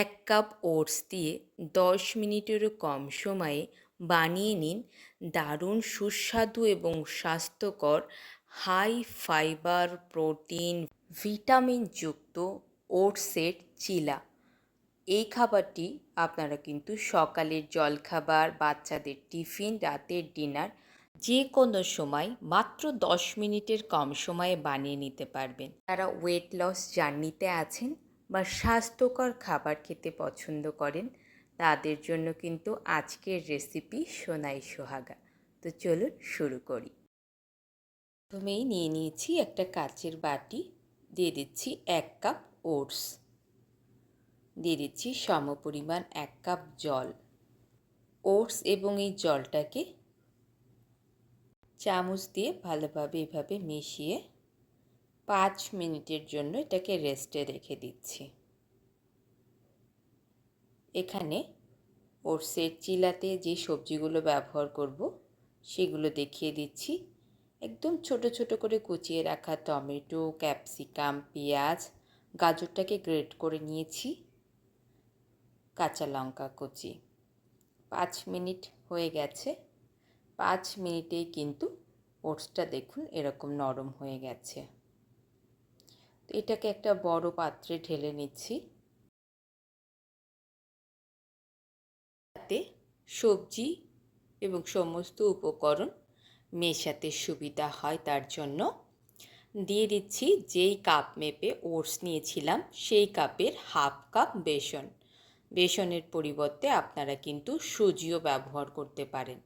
এক cup oats দিয়ে দশ মিনিটেরও কম সময়ে বানিয়ে নিন দারুণ সুস্বাদু এবং স্বাস্থ্যকর হাই ফাইবার প্রোটিন ভিটামিনযুক্ত ওটসের চিলা। এই খাবারটি আপনারা কিন্তু সকালের জলখাবার, বাচ্চাদের টিফিন, রাতের ডিনার যে কোনো সময় মাত্র দশ মিনিটের কম সময়ে বানিয়ে নিতে পারবেন। তারা ওয়েট লস জার্নিতে আছেন বা স্বাস্থ্যকর খাবার খেতে পছন্দ করেন, তাদের জন্য কিন্তু আজকের রেসিপি সোনাই সোহাগা। তো চলুন শুরু করি। প্রথমেই নিয়ে নিয়েছি একটা কাচের বাটি, দিয়ে দিচ্ছি এক কাপ ওটস। দিয়ে দিচ্ছি সমপরিমাণ এক কাপ জল। ওটস এবং এই জলটাকে চামচ দিয়ে ভালোভাবে এভাবে মিশিয়ে পাঁচ মিনিটের জন্য এটাকে রেস্টে রেখে দিচ্ছি। এখানে ওটসের চিলাতে যে সবজিগুলো ব্যবহার করব, সেগুলো দেখিয়ে দিচ্ছি। একদম ছোট ছোট করে কুচিয়ে রাখা টমেটো, ক্যাপসিকাম, পেঁয়াজ, গাজরটাকে গ্রেট করে নিয়েছি। কাঁচা লঙ্কা কুচি। পাঁচ মিনিট হয়ে গেছে। পাঁচ মিনিটেই কিন্তু ওটসটা দেখুন এরকম নরম হয়ে গেছে। এটাকে একটা বড় পাত্রে ঢেলে নিচ্ছি। তাতে সবজি এবং সমস্ত উপকরণ মেশাতে সুবিধা হয় তার জন্য। দিয়ে দিচ্ছি যেই কাপ মেপে ওটস নিয়েছিলাম, সেই কাপের হাফ কাপ বেসন। বেসনের পরিবর্তে আপনারা কিন্তু সুজিও ব্যবহার করতে পারেন।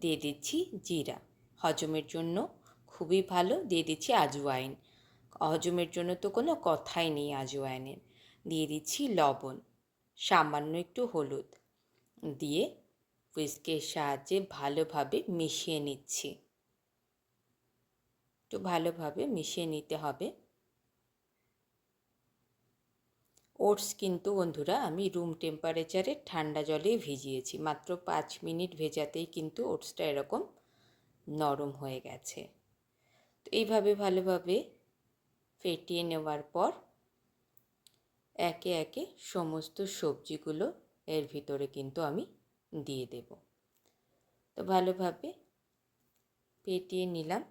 দিয়ে দিচ্ছি জিরা। হজমের জন্য খুবই ভালো। দিয়ে দিচ্ছি আজওয়াইন। হজমের জন্য তো কোনো কথাই নেই আজওয়াইনের দিয়ে দিচ্ছি লবণ, সামান্য একটু হলুদ। দিয়ে হুইস্কের সাহায্যে ভালোভাবে মিশিয়ে নিচ্ছি। একটু ভালোভাবে মিশিয়ে নিতে হবে। ওটস কিন্তু বন্ধুরা আমি রুম টেম্পারেচারে ঠান্ডা জলে ভিজিয়েছি। মাত্র পাঁচ মিনিট ভেজাতেই কিন্তু ওটসটা এরকম নরম হয়ে গেছে। তো এইভাবে ভালোভাবে ফেটিয়ে নেওয়ার পর একে একে সমস্ত সবজিগুলো এর ভিতরে কিন্তু আমি দিয়ে দেব। তো ভালোভাবে ফেটিয়ে নিলাম।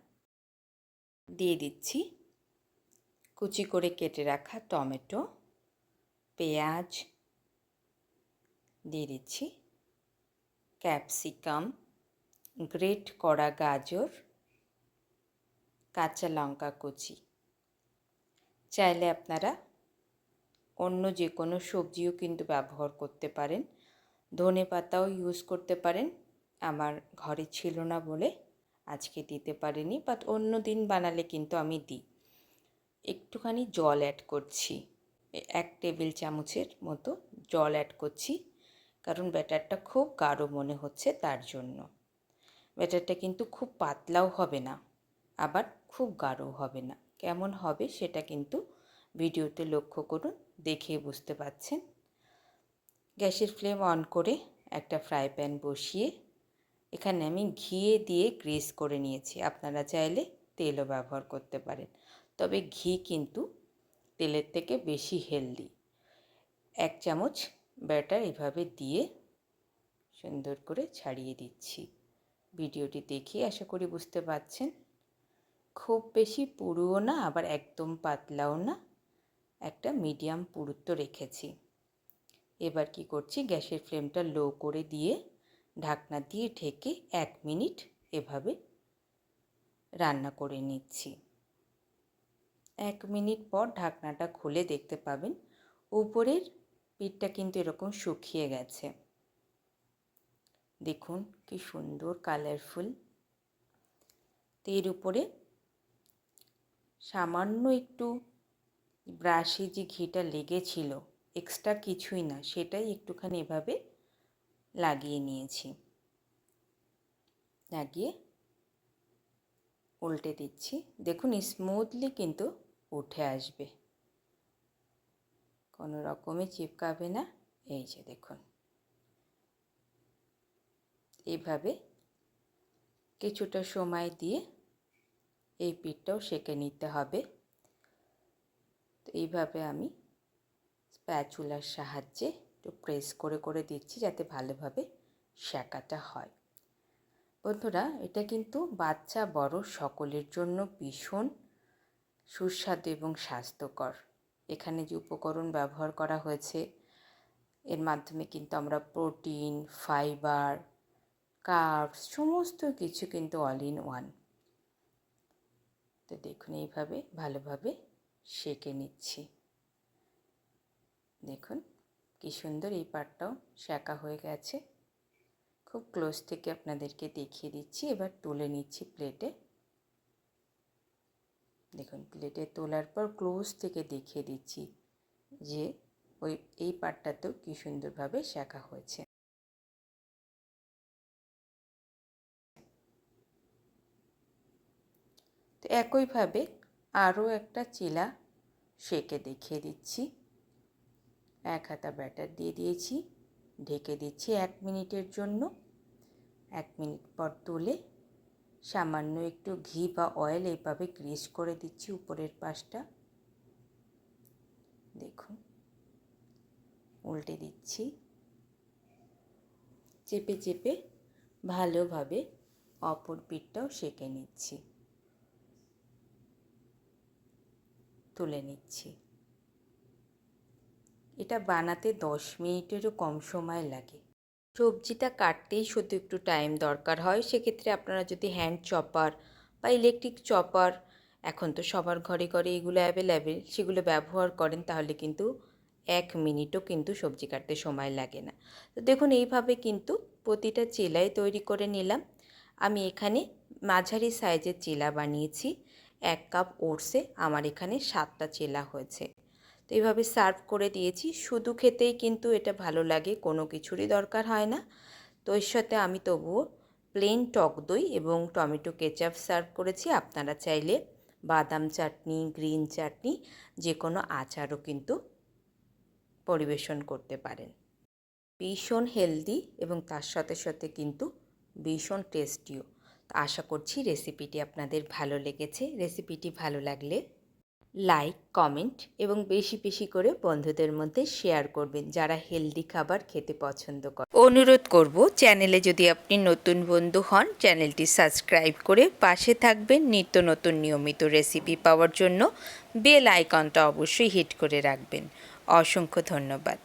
দিয়ে দিচ্ছি কুচি করে কেটে রাখা টমেটো, পেঁয়াজ, দিয়ে দিচ্ছি ক্যাপসিকাম, গ্রেট করা গাজর, কাঁচা লঙ্কা কুচি। চাইলে আপনারা অন্য যে কোনো সবজিও কিন্তু ব্যবহার করতে পারেন। ধনে পাতাও ইউজ করতে পারেন। আমার ঘরে ছিল না বলে আজকে দিতে পারিনি বাট অন্য দিন বানালে কিন্তু আমি দিই। একটুখানি জল অ্যাড করছি। এক টেবিল চামচের মতো জল অ্যাড করছি, কারণ ব্যাটারটা খুব গাঢ় মনে হচ্ছে তার জন্য। ব্যাটারটা কিন্তু খুব পাতলাও হবে না, আবার খুব গাঢ় হবে না। কেমন হবে সেটা কিন্তু ভিডিওতে লক্ষ্য করুন দেখে বুঝতে পাচ্ছেন। গ্যাসের ফ্লেম অন করে একটা ফ্রাই প্যান বসিয়ে এখানে আমি ঘিয়ে দিয়ে গ্রেস করে নিয়েছি। আপনারা চাইলে তেলও ব্যবহার করতে পারেন। তবে ঘি কিন্তু তেলের থেকে বেশি হেলদি। এক চামচ ব্যাটার এভাবে দিয়ে সুন্দর করে ছাড়িয়ে দিচ্ছি। ভিডিওটি দেখে আশা করি বুঝতে পারছেন খুব বেশি পুরুও না, আবার একদম পাতলাও না। একটা মিডিয়াম পুরুত্ব রেখেছি। এবার কি করছি, গ্যাসের ফ্লেমটা লো করে দিয়ে ঢাকনা দিয়ে ঢেকে এক মিনিট এভাবে রান্না করে নিচ্ছি। এক মিনিট পর ঢাকনাটা খুলে দেখতে পাবেন, উপরের পিঠটা কিন্তু এরকম শুকিয়ে গেছে। দেখুন কি সুন্দর কালারফুল তো এর উপরে সামান্য একটু ব্রাশে যে ঘিটা লেগেছিল এক্সট্রা কিছুই না, সেটাই একটুখানি এভাবে লাগিয়ে নিয়েছি। লাগিয়ে উল্টে দিচ্ছি। দেখুন স্মুথলি কিন্তু উঠে আসবে। কোনো রকমে চিপকাবে না। এই যে দেখুন। এইভাবে কিছুটা সময় দিয়ে এই পিঠটাও সেঁকে নিতে হবে। তো এইভাবে আমি স্প্যাচুলার সাহায্যে একটু প্রেস করে করে দিচ্ছি যাতে ভালোভাবে শেঁকাটা হয়। বন্ধুরা, এটা কিন্তু বাচ্চা, বড় সকলের জন্য ভীষণ সুস্বাদু এবং স্বাস্থ্যকর। এখানে যে উপকরণ ব্যবহার করা হয়েছে, এর মাধ্যমে কিন্তু আমরা প্রোটিন, ফাইবার, কার্বস, সমস্ত কিছু কিন্তু অল ইন ওয়ান। তো দেখুন, এইভাবে ভালোভাবে সেঁকে নিচ্ছি। দেখুন, কি সুন্দর এই পাটটাও সেঁকা হয়ে গেছে। খুব ক্লোজ থেকে আপনাদেরকে দেখিয়ে দিচ্ছি, এবার তুলে নিচ্ছি প্লেটে। দেখুন, প্লেটে তোলার পর ক্লোজ থেকে দেখিয়ে দিচ্ছি যে ওই, এই পাটটাতেও কী সুন্দরভাবে শেখা হয়েছে। তো একইভাবে আরও একটা চিলা সেকে দেখিয়ে দিচ্ছি। এক হাতা ব্যাটার দিয়ে দিয়েছি, ঢেকে দিচ্ছি এক মিনিটের জন্য। এক মিনিট পর তুলে সামান্য একটু ঘি বা অয়েল এইভাবে গ্রিস করে দিচ্ছি উপরের পাশটা। দেখুন, উল্টে দিচ্ছি। চেপে চেপে ভালোভাবে অপর পিঠটাও সেঁকে নিচ্ছি। তুলে নিচ্ছি। এটা বানাতে দশ মিনিটেরও কম সময় লাগে। সবজিটা কাটতেই শুধু একটু টাইম দরকার হয়। সেক্ষেত্রে আপনারা যদি হ্যান্ড চপার বা ইলেকট্রিক চপার এখন তো সবার ঘরে ঘরে এগুলো অ্যাভেলেবেল সেগুলো ব্যবহার করেন, তাহলে কিন্তু এক মিনিটও কিন্তু সবজি কাটতে সময় লাগে না। তো দেখুন, এইভাবে কিন্তু প্রতিটা চেলাই তৈরি করে নিলাম। আমি এখানে মাঝারি সাইজের চেলা বানিয়েছি। এক কাপ ওটসে আমার এখানে সাতটা চেলা হয়েছে। তো এইভাবে সার্ভ করে দিয়েছি। শুধু খেতেই কিন্তু এটা ভালো লাগে, কোনো কিছুরই দরকার হয় না। তো এর সাথে আমি তবুও প্লেন টক দই এবং টমেটো কেচাপ সার্ভ করেছি। আপনারা চাইলে বাদাম চাটনি গ্রিন চাটনি যে কোনো আচারও কিন্তু পরিবেশন করতে পারেন। ভীষণ হেলদি এবং তার সাথে সাথে কিন্তু ভীষণ টেস্টিও আশা করছি রেসিপিটি আপনাদের ভালো লেগেছে। রেসিপিটি ভালো লাগলে লাইক কমেন্ট এবং বেশি বেশি করে বন্ধুদের মধ্যে শেয়ার করবেন যারা হেলদি খাবার খেতে পছন্দ করে অনুরোধ করব চ্যানেলে যদি আপনি নতুন বন্ধু হন চ্যানেলটি সাবস্ক্রাইব করে পাশে থাকবেন নিত্য নতুন নিয়মিত রেসিপি পাওয়ার জন্য। বেল আইকনটা অবশ্যই হিট করে রাখবেন। অসংখ্য ধন্যবাদ।